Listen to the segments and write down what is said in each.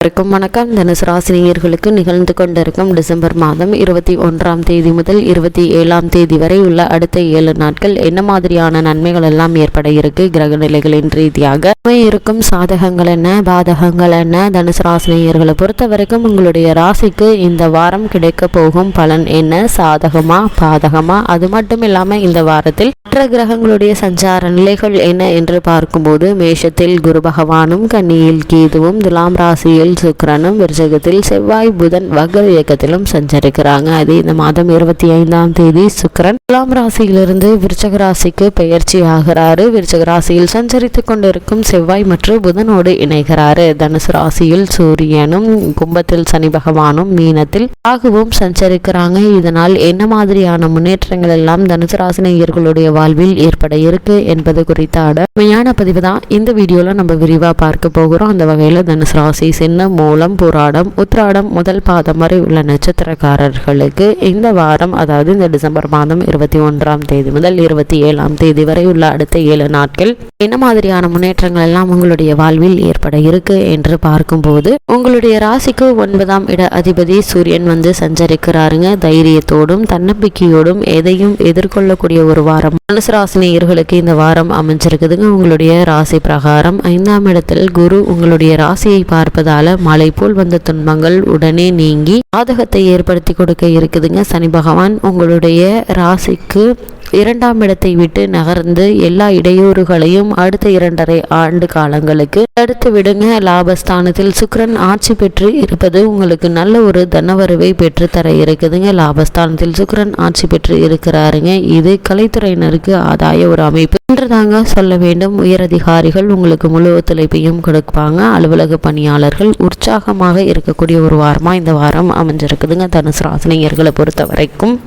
வணக்கம் வணக்கம். தனுசு ராசினியர்களுக்கு நிகழ்ந்து கொண்டிருக்கும் டிசம்பர் மாதம் இருபத்தி ஒன்றாம் தேதி முதல் இருபத்தி ஏழாம் தேதி வரை உள்ள அடுத்த ஏழு நாட்கள் என்ன மாதிரியான நன்மைகள் எல்லாம் ஏற்பட இருக்கு? கிரக நிலைகளின் ரீதியாக இருக்கும். சாதகங்கள் என்ன? பாதகங்கள் என்ன? தனுசு ராசினியர்களை பொறுத்த வரைக்கும் உங்களுடைய ராசிக்கு இந்த வாரம் கிடைக்க போகும் பலன் என்ன? சாதகமா? பாதகமா? அது மட்டும் இல்லாம இந்த வாரத்தில் மற்ற கிரகங்களுடைய சஞ்சார நிலைகள் என்ன என்று பார்க்கும்போது மேஷத்தில் குரு பகவானும் கன்னியில் கேதுவும் துலாம் ராசியில் சுக்கிரனும் விருச்சகத்தில் செவ்வாய் புதன் வகர் இயக்கத்திலும் சஞ்சரிக்கிறாங்க. அது இந்த மாதம் இருபத்தி ஐந்தாம் தேதி சுக்கரன் துலாம் ராசியிலிருந்து விருச்சக ராசிக்கு பெயர்ச்சி ஆகிறாரு. விருச்சக ராசியில் சஞ்சரித்து கொண்டிருக்கும் செவ்வாய் மற்றும் புதனோடு இணைகிறாரு. தனுசு ராசியில் சூரியனும் கும்பத்தில் சனி பகவானும் மீனத்தில் ராகுவும் சஞ்சரிக்கிறாங்க. இதனால் என்ன மாதிரியான முன்னேற்றங்கள் எல்லாம் தனுசு ராசினியர்களுடைய வாழ்வில் ஏற்பட இருக்கு என்பது குறித்த உண்மையான பதிவு தான் இந்த வீடியோல நம்ம விரிவா பார்க்க போகிறோம். அந்த வகையில தனுசு ராசி சென்று சின்ன மூலம் புராடம் உத்ராடம் முதல் பாதம் வரை உள்ள நட்சத்திரக்காரர்களுக்கு இந்த வாரம் அதாவது இந்த டிசம்பர் மாதம் இருபத்தி ஒன்றாம் தேதி முதல் இருபத்தி ஏழாம் தேதி வரை உள்ள அடுத்த ஏழு நாட்கள் என்ன மாதிரியான முன்னேற்றங்கள் எல்லாம் உங்களுடைய வாழ்வில் ஏற்பட இருக்கு என்று பார்க்கும்போது உங்களுடைய ராசிக்கு ஒன்பதாம் இட அதிபதி சூரியன் வந்து சஞ்சரிக்கிறாருங்க. தைரியத்தோடும் தன்னம்பிக்கையோடும் எதையும் எதிர்கொள்ளக்கூடிய ஒரு வாரம். மனசு ராசினியர்களுக்கு இந்த வாரம் அமைஞ்சிருக்குதுங்க. உங்களுடைய ராசி பிரகாரம் ஐந்தாம் இடத்தில் குரு உங்களுடைய ராசியை பார்ப்பதால் மலை போல் வந்த துன்பங்கள் உடனே நீங்கி பாதகத்தை ஏற்படுத்தி கொடுக்க இருக்குதுங்க. சனி பகவான் உங்களுடைய ராசிக்கு இரண்டாம் இடத்தை விட்டு நகர்ந்து எல்லா இடையூறுகளையும் அடுத்த இரண்டரை ஆண்டு காலங்களுக்கு தடுத்து விடுங்க. லாபஸ்தானத்தில் சுக்கரன் ஆட்சி பெற்று இருப்பது உங்களுக்கு நல்ல ஒரு தனவரவை பெற்று தர இருக்குதுங்க. லாபஸ்தானத்தில் சுக்கரன் ஆட்சி பெற்று இருக்கிறாருங்க. இது கலைத்துறையினருக்கு ஆதாய ஒரு அமைப்பு. என்று தாங்க சொல்ல வேண்டும். உயரதிகாரிகள் உங்களுக்கு முழு ஒத்துழைப்பையும் கொடுப்பாங்க. அலுவலக பணியாளர்கள் உற்சாகமாக இருக்கக்கூடிய ஒரு வாரமாக இந்த வாரம் அமைஞ்சிருக்குதுங்க. தனுசு ராசினியர்களை பொறுத்த வரைக்கும்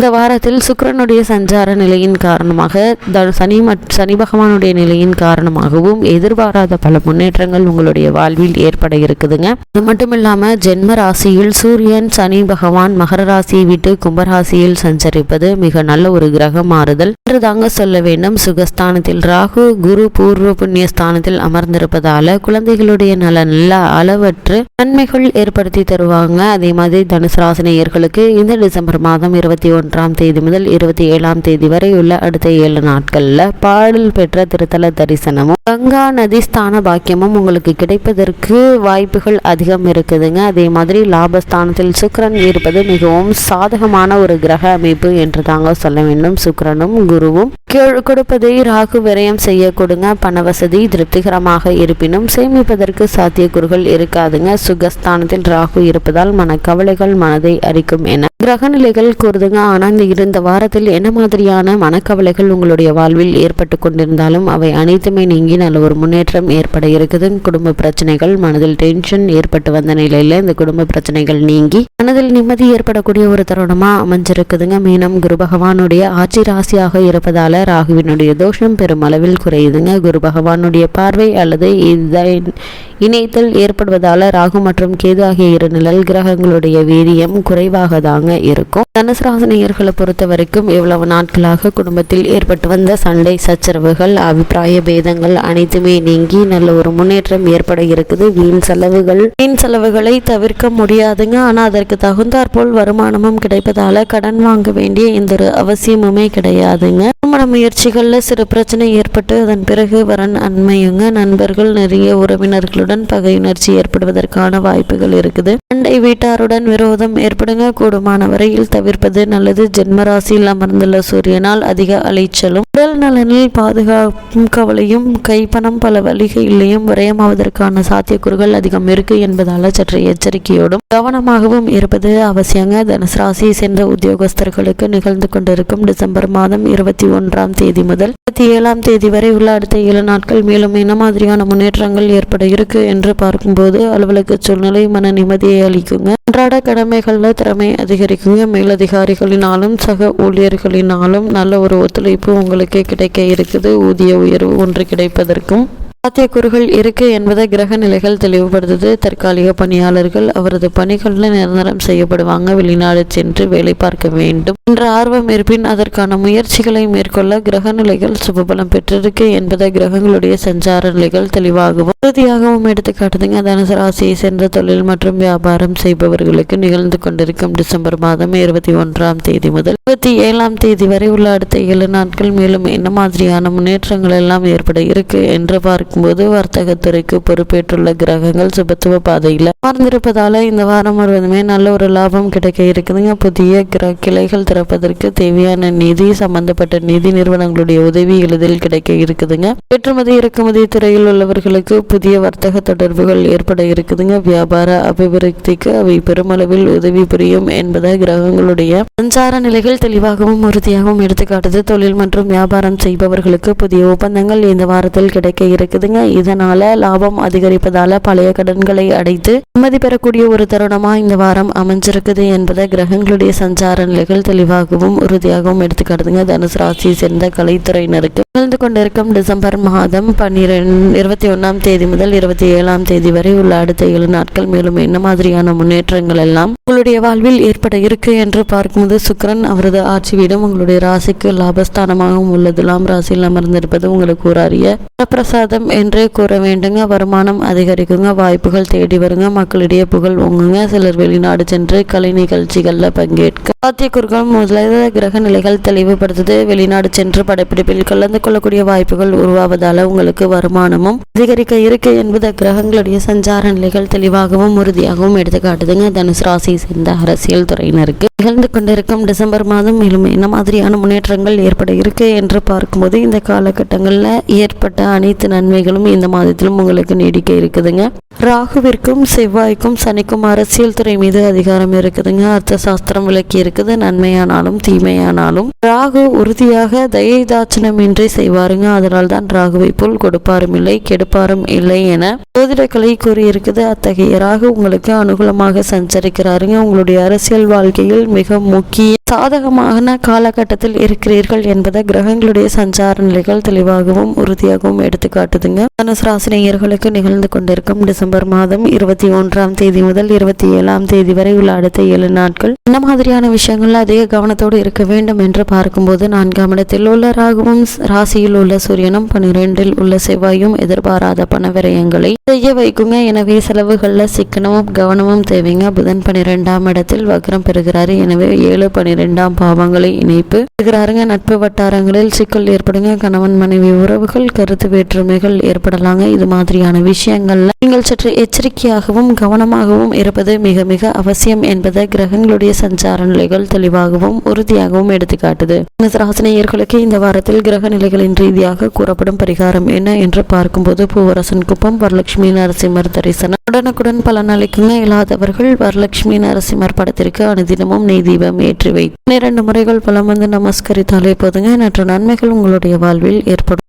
இந்த வாரத்தில் சுக்கரனுடைய சஞ்சார நிலையின் காரணமாக சனி சனி பகவானுடைய நிலையின் காரணமாகவும் எதிர்பாராத பல முன்னேற்றங்கள் உங்களுடைய வாழ்வில் ஏற்பட இருக்குதுங்க. அது மட்டும் இல்லாம ஜென்ம ராசியில் சூரியன் சனி பகவான் மகர ராசியை விட்டு கும்பராசியில் சஞ்சரிப்பது மிக நல்ல ஒரு கிரக மாறுதல். என்று தாங்க சொல்ல வேண்டும். சுகஸ்தானத்தில் ராகு குரு பூர்வ புண்ணிய ஸ்தானத்தில் அமர்ந்திருப்பதால குழந்தைகளுடைய நல நல்ல அளவற்று நன்மைகள் ஏற்படுத்தி தருவாங்க. அதே மாதிரி தனுசு ராசினியர்களுக்கு இந்த டிசம்பர் மாதம் இருபத்தி ஒன்று ஒன்றாம் தேதி முதல் இருபத்தி ஏழாம் தேதி வரை உள்ள அடுத்த ஏழு நாட்களில் பாடல் பெற்ற திருத்தல தரிசனமும் கங்கா நதி ஸ்தான பாக்கியமும் உங்களுக்கு கிடைப்பதற்கு வாய்ப்புகள் அதிகம் இருக்குதுங்க. அதே மாதிரி லாபஸ்தானத்தில் சுக்கரன் இருப்பது மிகவும் சாதகமான ஒரு கிரக அமைப்பு என்று தாங்க சொல்ல வேண்டும். சுக்கரனும் குருவும் கொடுப்பதை ராகு விரயம் செய்ய கொடுங்க. பண வசதி திருப்திகரமாக இருப்பினும் சேமிப்பதற்கு சாத்தியக்கூறுகள் இருக்காதுங்க. சுகஸ்தானத்தில் ராகு இருப்பதால் மனக்கவலைகள் மனதை அரிக்கும் என. கிரகநிலைகள் கூறுதுங்க. ஆனால் இந்த இருந்த வாரத்தில் என்ன மாதிரியான மனக்கவலைகள் உங்களுடைய வாழ்வில் ஏற்பட்டு கொண்டிருந்தாலும் அவை அனைத்துமே நீங்கி நல்ல ஒரு முன்னேற்றம் ஏற்பட இருக்குது குடும்ப பிரச்சனைகள் மனதில் டென்ஷன் ஏற்பட்டு வந்த நிலையில இந்த குடும்ப பிரச்சனைகள் நீங்கி மனதில் நிம்மதி ஏற்படக்கூடிய ஒரு தருணமா அமைஞ்சிருக்குதுங்க. மீனம் குரு பகவானுடைய ஆட்சி ராசியாக இருப்பதால ராகுவினுடைய தோஷம் பெருமளவில் குறையுதுங்க. குரு பகவானுடைய பார்வை அல்லது இதை இணைத்தல் ஏற்படுவதால ராகு மற்றும் கேது ஆகிய இரு நிழல் கிரகங்களுடைய வீரியம் குறைவாக தாங்க இருக்கும். தனுசு ராசினியர்களை பொறுத்த வரைக்கும் இவ்வளவு நாட்களாக குடும்பத்தில் ஏற்பட்டு வந்த சண்டை சச்சரவுகள் அபிப்பிராய பேதங்கள் அனைத்துமே நீங்கி நல்ல ஒரு முன்னேற்றம் ஏற்பட இருக்குது. வீண் செலவுகள் வீண் செலவுகளை தவிர்க்க முடியாதுங்க. ஆனால் அதற்கு தகுந்தாற்போல் வருமானமும் கிடைப்பதால கடன் வாங்க வேண்டிய எந்த ஒரு அவசியமுமே கிடையாதுங்க. திருமண முயற்சிகளில் சிறு பிரச்சனை ஏற்பட்டு அதன் பிறகு வரன் அண்மையுங்க. நண்பர்கள் நிறைய உறவினர்களுடன் பகையுணர்ச்சி ஏற்படுவதற்கான வாய்ப்புகள் இருக்குது. அண்டை வீட்டாருடன் விரோதம் ஏற்படுங்க. கூடுமான வரையில் தவிர்ப்பது நல்லது. ஜென்மராசியில் அமர்ந்துள்ள சூரியனால் அதிக அலைச்சலும் உடல் நலனில் பாதுகாப்பும் கவலையும் கைப்பணம் பல வழிகளிலையும் விரயமாவதற்கான சாத்தியக்கூறுகள் அதிகம் இருக்கு என்பதால சற்று எச்சரிக்கையோடும் கவனமாகவும் இருப்பது அவசியங்க. தனுசு ராசியை சென்ற உத்தியோகஸ்தர்களுக்கு நிகழ்ந்து கொண்டிருக்கும் டிசம்பர் மாதம் இருபத்தி ஒன்றாம் தேதி முதல் இருபத்தி ஏழாம் தேதி வரை உள்ள அடுத்த ஏழு நாட்கள் மேலும் என்ன மாதிரியான முன்னேற்றங்கள் ஏற்பட இருக்கு என்று பார்க்கும்போது அலுவலக சூழ்நிலை மன நிம்மதியை அளிக்குங்க. அன்றாட கடமைகளில் திறமை அதிகரிக்குங்க. மேலதிகாரிகளினாலும் சக ஊழியர்களினாலும் நல்ல ஒரு ஒத்துழைப்பு உங்களுக்கு கிடைக்க இருக்குது. ஊதிய உயர்வு ஒன்று கிடைப்பதற்கும் சாத்தியக்கூறுகள் இருக்கு என்பதை கிரக நிலைகள் தெளிவுபடுத்துது. தற்காலிக பணியாளர்கள் அவரது பணிகளில் நிரந்தரம் செய்யப்படுவாங்க. வெளிநாடு சென்று வேலை பார்க்க வேண்டும் என்ற ஆர்வம் இருப்பின் அதற்கான முயற்சிகளை மேற்கொள்ள கிரக நிலைகள் சுபபலம் பெற்றிருக்கு என்பதை கிரகங்களுடைய சஞ்சார நிலைகள் தெளிவாகவும் உறுதியாகவும் எடுத்துக்காட்டுதுங்க. தனுசு ராசியை சென்ற தொழில் மற்றும் வியாபாரம் செய்பவர்களுக்கு நிகழ்ந்து கொண்டிருக்கும் டிசம்பர் மாதம் இருபத்தி ஒன்றாம் தேதி முதல் இருபத்தி ஏழாம் தேதி வரை உள்ள அடுத்த ஏழு நாட்கள் மேலும் என்ன மாதிரியான முன்னேற்றங்கள் எல்லாம் ஏற்பட இருக்கு என்று பார்க்க பார்க்கும்போது வர்த்தகத்துறைக்கு பொறுப்பேற்றுள்ள கிரகங்கள் சுபத்துவ பாதையில் அமர்ந்திருப்பதால இந்த வாரம் முழுவதுமே நல்ல ஒரு லாபம் கிடைக்க இருக்குதுங்க. புதிய கிர கிளைகள் திறப்பதற்கு தேவையான நிதி சம்பந்தப்பட்ட நிதி நிறுவனங்களுடைய உதவி எளிதில் கிடைக்க இருக்குதுங்க. ஏற்றுமதி இறக்குமதி துறையில் உள்ளவர்களுக்கு புதிய வர்த்தக தொடர்புகள் ஏற்பட இருக்குதுங்க. வியாபார அபிவிருத்திக்கு அவை பெருமளவில் உதவி புரியும் என்பதை கிரகங்களுடைய சஞ்சார நிலைகள் தெளிவாகவும் உறுதியாகவும் எடுத்துக்காட்டுது. தொழில் மற்றும் வியாபாரம் செய்பவர்களுக்கு புதிய ஒப்பந்தங்கள் இந்த வாரத்தில் கிடைக்க இருக்குது. இருக்குதுங்க இதனால லாபம் அதிகரிப்பதால பழைய கடன்களை அடைத்து நிம்மதி பெறக்கூடிய ஒரு தருணமா இந்த வாரம் அமைஞ்சிருக்குது என்பதை கிரகங்களுடைய சஞ்சார நிலைகள் தெளிவாகவும் உறுதியாகவும் எடுத்துக்காட்டுதுங்க. தனுசு ராசியை சேர்ந்த கலைத்துறையினருக்கு நிகழ்ந்து கொண்டிருக்கும் டிசம்பர் மாதம் பன்னிரெண்டு இருபத்தி ஒன்னாம் தேதி முதல் இருபத்தி ஏழாம் தேதி வரை உள்ள அடுத்த ஏழு நாட்கள் மேலும் என்ன மாதிரியான முன்னேற்றங்கள் எல்லாம் உங்களுடைய வாழ்வில் ஏற்பட இருக்கு என்று பார்க்கும்போது சுக்கிரன் அவரது ஆட்சி வீடும் உங்களுடைய ராசிக்கு லாபஸ்தானமாகவும் உள்ளதுலாம் ராசியில் அமர்ந்திருப்பது உங்களுக்கு ஒரு அரிய பிரசாதம் என்றே கூற வேண்டுங்க. வருமானம் அதிகரிக்குங்க. வாய்ப்புகள் தேடி வருங்க. மக்களிடையே புகழ் ஓங்குங்க. சிலர் வெளிநாடு சென்று கலை நிகழ்ச்சிகளில் பங்கேற்க சாத்தியக்கூறுகள் முதலாவது கிரக நிலைகள் தெளிவுபடுத்துது. வெளிநாடு சென்று படப்பிடிப்பில் கலந்து கொள்ளக்கூடிய வாய்ப்புகள் உருவாவதால் உங்களுக்கு வருமானமும் அதிகரிக்க இருக்கு என்பது கிரகங்களுடைய சஞ்சார நிலைகள் தெளிவாகவும் உறுதியாகவும் எடுத்துக்காட்டுதுங்க. தனுசு ராசியை சேர்ந்த அரசியல் துறையினருக்கு நிகழ்ந்து கொண்டிருக்கும் டிசம்பர் மாதம் மேலும் என்ன மாதிரியான முன்னேற்றங்கள் ஏற்பட இருக்கு என்று பார்க்கும்போது இந்த காலகட்டங்களில் ஏற்பட்ட அனைத்து நன்மை நன்மைகளும் இந்த மாதத்திலும் உங்களுக்கு நீடிக்க இருக்குதுங்க. ராகுவிற்கும் செவ்வாய்க்கும் சனிக்கும் அரசியல் துறை மீது அதிகாரம் இருக்குதுங்க. அர்த்த சாஸ்திரம் விளக்கி இருக்குது. நன்மையானாலும் தீமையானாலும் ராகு உறுதியாக தயை தாட்சணமின்றி செய்வாருங்க. அதனால் தான் ராகுவை போல் கொடுப்பாரும் இல்லை கெடுப்பாரும் இல்லை என ஜோதிடக்கலை கூறியிருக்குது. அத்தகைய ராகு உங்களுக்கு அனுகூலமாக சஞ்சரிக்கிறாருங்க. உங்களுடைய அரசியல் வாழ்க்கையில் மிக முக்கிய சாதகமான காலகட்டத்தில் இருக்கிறீர்கள் என்பதை கிரகங்களுடைய சஞ்சார நிலைகள் தெளிவாகவும் உறுதியாகவும் எடுத்துக்காட்டுது. தனுசு ராசினியர்களுக்கு நிகழ்ந்து கொண்டிருக்கும் டிசம்பர் மாதம் இருபத்தி ஒன்றாம் தேதி முதல் இருபத்தி ஏழாம் தேதி வரை உள்ள அடுத்த ஏழு நாட்கள் இந்த மாதிரியான விஷயங்கள் அதிக கவனத்தோடு இருக்க வேண்டும் என்று பார்க்கும்போது நான்காம் இடத்தில் உள்ள ராகுவும் ராசியில் உள்ள சூரியனும் பன்னிரெண்டில் உள்ள செவ்வாயும் எதிர்பாராத பண விரயங்களை செய்ய வைக்குங்க. எனவே செலவுகளில் சிக்கனமும் கவனமும் தேவைங்க. புதன் பனிரெண்டாம் இடத்தில் வக்ரம் பெறுகிறாரு. எனவே ஏழு பனிரெண்டாம் பாவங்களை இணைப்பு பெறுகிறாருங்க. நட்பு வட்டாரங்களில் சிக்கல் ஏற்படுங்க. கணவன் மனைவி உறவுகள் கருத்து வேற்றுமைகள் ஏற்படலாங்க. இது மாதிரியான விஷயங்கள்ல நீங்கள் சற்று எச்சரிக்கையாகவும் கவனமாகவும் இருப்பது மிக மிக அவசியம் என்பதை கிரகங்களுடைய சஞ்சார நிலைகள் தெளிவாகவும் உறுதியாகவும் எடுத்துக்காட்டுது. ராசினியர்களுக்கு இந்த வாரத்தில் கிரக நிலைகளின் ரீதியாக கூறப்படும் பரிகாரம் என்ன என்று பார்க்கும்போது பூவரசன் குப்பம் வரலட்சுமி நரசிம்மர் தரிசனம். உடனுக்குடன் பலன் அளிக்குங்க இல்லாதவர்கள் வரலட்சுமி நரசிம்மர் படத்திற்கு அனுதினமும் நெய் தீபம் ஏற்றி வை இரண்டு முறைகள் பலம் வந்து நமஸ்கரித்தாலே போதுங்க. நற்ற நன்மைகள் உங்களுடைய வாழ்வில் ஏற்படும்.